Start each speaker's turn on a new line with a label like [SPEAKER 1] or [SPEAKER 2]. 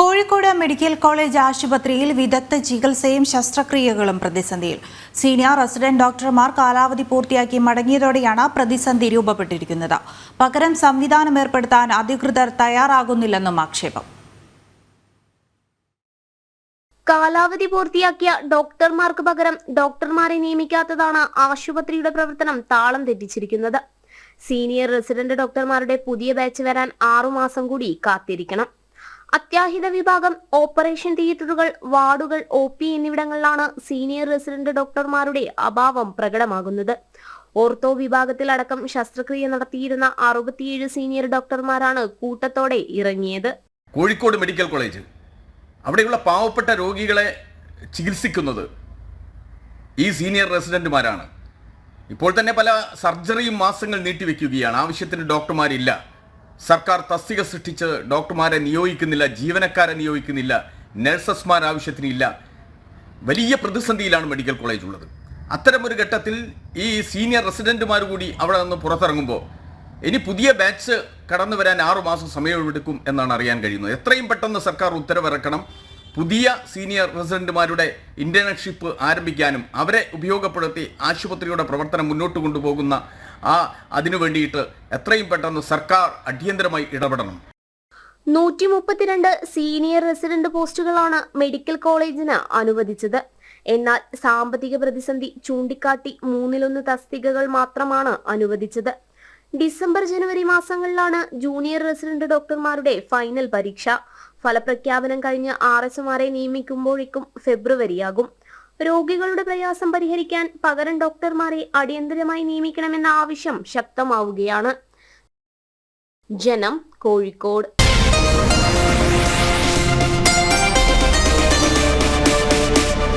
[SPEAKER 1] Kozhikode medical college ആശുപത്രിയിൽ വിദഗ്ധ ചികിത്സയും ശസ്ത്രക്രിയകളും പ്രതിസന്ധിയിൽ. സീനിയർ റെസിഡന്റ് ഡോക്ടർമാർ കാലാവധി പൂർത്തിയാക്കി മടങ്ങിയതോടെയാണ് പ്രതിസന്ധി രൂപപ്പെട്ടിരിക്കുന്നത്. പകരം സംവിധാനം ഏർപ്പെടുത്താൻ അധികൃതർ തയ്യാറാകുന്നില്ലെന്നും ആക്ഷേപം.
[SPEAKER 2] കാലാവധി പൂർത്തിയാക്കിയ ഡോക്ടർമാർക്ക് പകരം ഡോക്ടർമാരെ നിയമിക്കാത്തതാണ് ആശുപത്രിയുടെ പ്രവർത്തനം താളം തെറ്റിച്ചിരിക്കുന്നത്. സീനിയർ റെസിഡന്റ് ഡോക്ടർമാരുടെ പുതിയ ബാച്ച് വരാൻ ആറുമാസം കൂടി കാത്തിരിക്കണം. അത്യാഹിത വിഭാഗം ഓപ്പറേഷൻ തിയേറ്ററുകൾ വാർഡുകൾ ഒ പി എന്നിവിടങ്ങളിലാണ് സീനിയർ റെസിഡന്റ് ഡോക്ടർമാരുടെ അഭാവം പ്രകടമാകുന്നത്. ഓർത്തോ വിഭാഗത്തിലടക്കം ശസ്ത്രക്രിയ നടത്തിയിരുന്ന അറുപത്തിയേഴ് സീനിയർ ഡോക്ടർമാരാണ് കൂട്ടത്തോടെ ഇറങ്ങിയത്.
[SPEAKER 3] Kozhikode medical college. അവിടെയുള്ള പാവപ്പെട്ട രോഗികളെ ചികിത്സിക്കുന്നത് ഈ സീനിയർ റെസിഡന്റുമാരാണ്. ഇപ്പോൾ തന്നെ പല സർജറിയും മാസങ്ങൾ നീട്ടിവെക്കുകയാണ്. ആവശ്യത്തിന് ഡോക്ടർമാരില്ല. സർക്കാർ തസ്തിക സൃഷ്ടിച്ച് ഡോക്ടർമാരെ നിയോഗിക്കുന്നില്ല ജീവനക്കാരെ നിയോഗിക്കുന്നില്ല നഴ്സസ്മാർ ആവശ്യത്തിന് ഇല്ല വലിയ പ്രതിസന്ധിയിലാണ് മെഡിക്കൽ കോളേജ് ഉള്ളത് അത്തരമൊരു ഘട്ടത്തിൽ ഈ സീനിയർ റെസിഡന്റുമാർ കൂടി അവിടെ നിന്ന് പുറത്തിറങ്ങുമ്പോൾ ഇനി പുതിയ ബാച്ച് കടന്നു വരാൻ ആറു മാസം സമയമെടുക്കും എന്നാണ് അറിയാൻ കഴിയുന്നത്. എത്രയും പെട്ടെന്ന് സർക്കാർ ഉത്തരവിറക്കണം. പുതിയ സീനിയർ റെസിഡന്റുമാരുടെ ഇന്റേൺഷിപ്പ് ആരംഭിക്കാനും അവരെ ഉപയോഗപ്പെടുത്തി ആശുപത്രിയുടെ പ്രവർത്തനം മുന്നോട്ട് കൊണ്ടുപോകുന്ന ആ അതിനു വേണ്ടിയിട്ട് എത്രയും പെട്ടെന്ന് സർക്കാർ അടിയന്തരമായി ഇടപെടണം.
[SPEAKER 2] നൂറ്റി മുപ്പത്തിരണ്ട് സീനിയർ റെസിഡന്റ് പോസ്റ്റുകളാണ് മെഡിക്കൽ കോളേജിന് അനുവദിച്ചത്. എന്നാൽ സാമ്പത്തിക പ്രതിസന്ധി ചൂണ്ടിക്കാട്ടി മൂന്നിലൊന്ന് തസ്തികകൾ മാത്രമാണ് അനുവദിച്ചത്. ഡിസംബർ ജനുവരി മാസങ്ങളിലാണ് ജൂനിയർ റെസിഡന്റ് ഡോക്ടർമാരുടെ ഫൈനൽ പരീക്ഷ. ഫലപ്രഖ്യാപനം കഴിഞ്ഞ് ആർ എസ് എമാരെ നിയമിക്കുമ്പോഴേക്കും ഫെബ്രുവരിയാകും. രോഗികളുടെ പ്രയാസം പരിഹരിക്കാൻ പകരം ഡോക്ടർമാരെ അടിയന്തരമായി നിയമിക്കണമെന്ന ആവശ്യം ശക്തമാവുകയാണ്. ജനം കോഴിക്കോട്.